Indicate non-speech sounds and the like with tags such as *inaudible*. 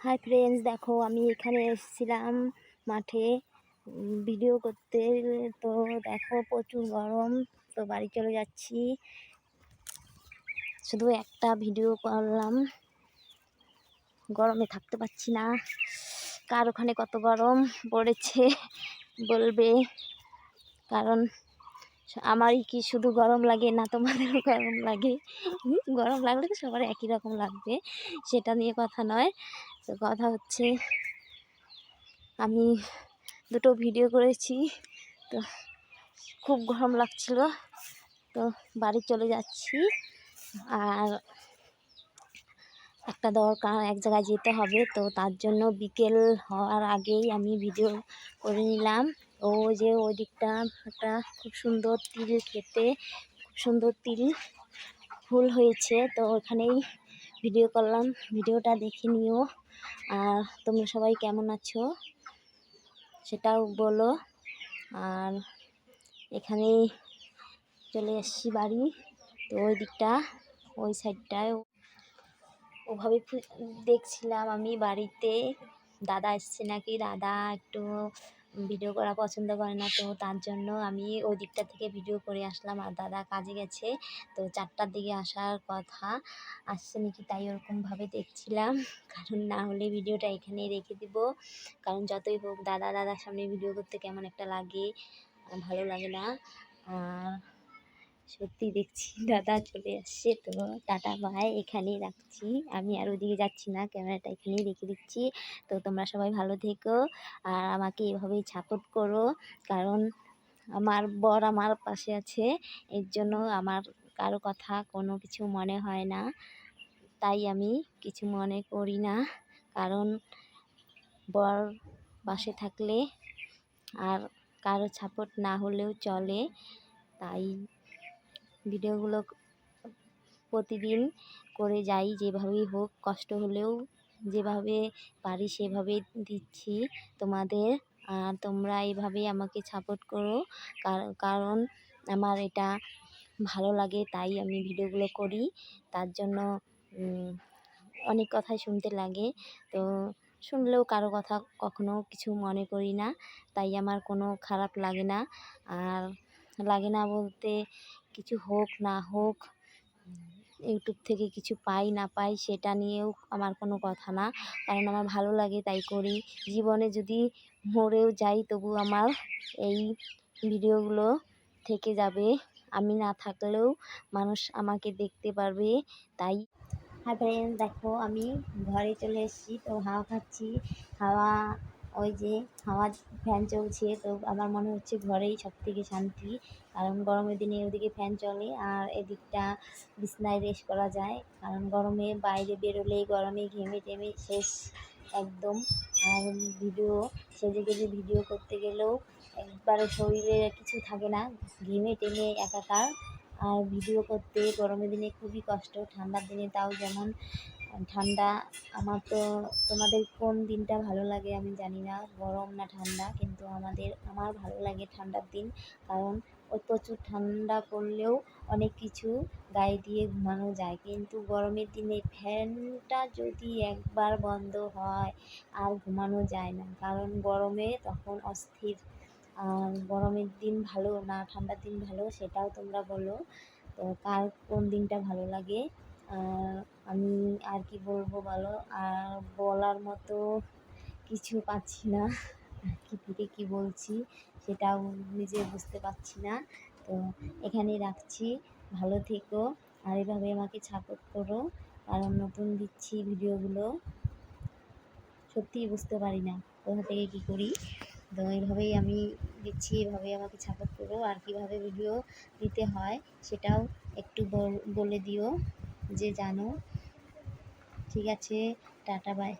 Hi friends দেখো আমি এখানে এসেছিলাম মাঠে ভিডিও করতে। তো দেখো প্রচুর গরম, তো বাড়ি চলে যাচ্ছি। শুধু একটা ভিডিও করলাম। গরমে থাকতে পারছি না। কার ওখানে কত গরম পড়েছে, বলবে। কারণ আমারই কি শুধু গরম লাগে না তোমাদেরও গরম লাগে? গরম লাগলে তো সবার একই রকম লাগবে, সেটা নিয়ে কথা নয়। তো কথা হচ্ছে, আমি দুটো ভিডিও করেছি, তো খুব গরম লাগছিল, তো বাড়ি চলে যাচ্ছি। আর একটা দরকার, এক জায়গায় যেতে হবে, তো তার জন্য বিকেল হওয়ার আগেই আমি ভিডিও করে নিলাম। ও যে ওই দিকটা একটা খুব সুন্দর তিল খেতে, খুব সুন্দর তিল ফুল হয়েছে। তো ওখানেই ভিডিও করলাম। ভিডিওটা দেখে নিও। আর তোমরা সবাই কেমন আছো? সেটাও বলো। আর এখানেই চলে এসছি বাড়ি। তো ওই দিকটা ওই সাইডটায় ওভাবে দেখছিলাম আমি বাড়িতে। দাদা এসছে নাকি? দাদা একটু ভিডিও করা পছন্দ করে না, তো তার জন্য আমি ওই দিকটা থেকে ভিডিও করে আসলাম। আর দাদা কাজে গেছে, তো চারটার দিকে আসার কথা আসছে নাকি তাই ওরকমভাবে দেখছিলাম। কারণ না হলে ভিডিওটা এখানেই রেখে দিব। কারণ যতই হোক, দাদা, দাদার সামনে ভিডিও করতে কেমন একটা লাগে, ভালো লাগে না। আর সত্যি দেখছি *laughs* দাদা চলে আসছে। তো টাটা ভাই এখানেই রাখছি। আমি আর ওদিকে যাচ্ছি না, ক্যামেরাটা এখানেই রেখে দিচ্ছি। তো তোমরা সবাই ভালো থেকো আর আমাকে এভাবেই সাপোর্ট করো। কারণ আমার বর আমার পাশে আছে, এর জন্য আমার কারও কথা কোনো কিছু মনে হয় না। তাই আমি কিছু মনে করি না। কারণ বর পাশে থাকলে আর কারও সাপোর্ট না হলেও চলে। তাই ভিডিওগুলো প্রতিদিন করে যাই যেভাবেই হোক, কষ্ট হলেও যেভাবে পারি সেভাবে দিচ্ছি তোমাদের। আর তোমরা এইভাবেই আমাকে সাপোর্ট করো। কার- কারণ আমার এটা ভালো লাগে, তাই আমি ভিডিওগুলো করি। তার জন্য অনেক কথাই শুনতে লাগে। তো শুনলেও কারও কথা কখনো কিছু মনে করি না, তাই আমার কোনো খারাপ লাগে না। আর লাগে না বলতে কিছু হোক না হোক, ইউটিউব থেকে কিছু পাই না পাই সেটা নিয়েও আমার কোনো কথা না। কারণ আমার ভালো লাগে তাই করি। জীবনে যদি মরেও যাই তবু আমার এই ভিডিওগুলো থেকে যাবে। আমি না থাকলেও মানুষ আমাকে দেখতে পারবে তাই। হাই ফ্রেন্ড দেখো আমি ঘরে চলে এসেছি, তো হাওয়া খাচ্ছি। হাওয়া ওই যে হাওয়া ফ্যান চলছে, তো আমার মনে হচ্ছে ঘরেই সব থেকে শান্তি। কারণ গরমের দিনে ওদিকে ফ্যান চলে, আর এদিকটা বিছনায় রেস্ট করা যায়। কারণ গরমে বাইরে বেরোলেই গরমে ঘেমে টেমে শেষ একদম। আর ভিডিও, সেজে গেজে ভিডিও করতে গেলেও একবারে শরীরে কিছু থাকে না, ঘেমে টেমে একাকার। আর ভিডিও করতে গরমের দিনে খুবই কষ্ট, ঠান্ডার দিনে তাও যেমন ঠান্ডা, আমার তো তোমাদের কোন দিনটা ভালো লাগে আমি জানি না, গরম না ঠান্ডা, কিন্তু আমাদের, আমার ভালো লাগে ঠান্ডার দিন, কারণ ওই প্রচুর ঠান্ডা পড়লেও অনেক কিছু গায়ে দিয়ে ঘুমানো যায়। কিন্তু গরমের দিনে ফ্যানটা যদি একবার বন্ধ হয়, আর ঘুমানো যায় না, কারণ গরমে তখন অস্থির। আর গরমের দিন ভালো না, ঠান্ডার দিন ভালো, সেটাও তোমরা বলো। তো কার কোন দিনটা ভালো লাগে? আর আর কি বলব বলো? আর বলার মতো কিছু পাচ্ছি না। কি থেকে কি বলছি সেটাও নিজে বুঝতে পারছি না। তো এখানেই রাখছি। ভালো থেকো আর এভাবে আমাকে সাপোর্ট করো। কারণ নতুন দিচ্ছি ভিডিওগুলো। সত্যিই বুঝতে পারি না কোথা থেকে কী করি। তো এইভাবেই আমি দিচ্ছি এভাবেই আমাকে সাপোর্ট করো। আর কীভাবে ভিডিও দিতে হয় সেটাও একটু বলে দিও যে জানো। ঠিক আছে টাটা বাই